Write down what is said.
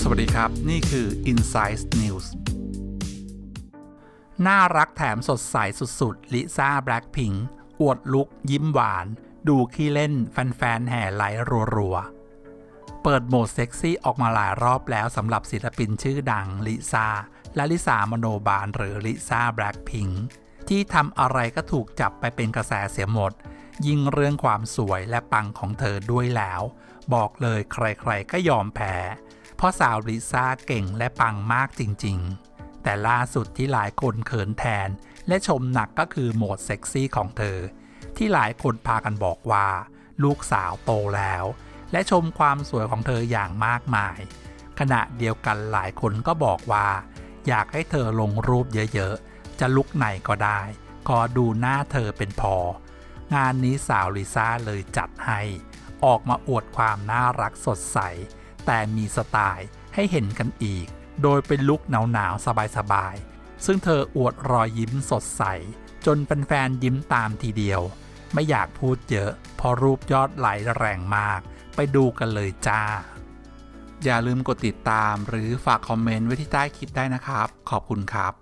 สวัสดีครับ นี่คือ Insight News น่ารักแถมสดใสสุดๆ ลิซ่าแบล็ k พิงอวดลุกยิ้มหวาน ดูขี้เล่นแฟนๆ แห่ไหลรัวๆ เปิดโหมดเซ็กซี่ออกมาหลายรอบแล้วสำหรับศิลปินชื่อดังลิซ่าและลิซ่ามโนบาลหรือลิซ่าแบล็ k พิงที่ทำอะไรก็ถูกจับไปเป็นกระแสเสียหมด ยิ่งเรื่องความสวยและปังของเธอด้วยแล้ว บอกเลยใครๆก็ยอมแพ้ เพราะสาวลิซ่าเก่งและปังมากจริงๆ แต่ล่าสุดที่หลายคนเขินแทน และชมหนักก็คือโหมดเซ็กซี่ของเธอ ที่หลายคนพากันบอกว่า ลูกสาวโตแล้ว และชมความสวยของเธออย่างมากมาย ขณะเดียวกันหลายคนก็บอกว่า อยากให้เธอลงรูปเยอะๆ จะลุกไหนก็ได้ขอดูหน้าเธอเป็นพอ งานนี้สาวลิซ่าเลยจัดให้ ออกมาอวดความน่ารักสดใส แต่มีสไตล์ให้เห็นกันอีก โดยเป็นลุคหนาวๆสบายๆ ซึ่งเธออวดรอยยิ้มสดใส จนแฟนๆยิ้มตามทีเดียว ไม่อยากพูดเยอะพราะรูปยอดไหลแรงมาก ไปดูกันเลยจ้า อย่าลืมกดติดตามหรือฝากคอมเมนต์ไว้ที่ใต้คลิปได้นะครับ ขอบคุณครับ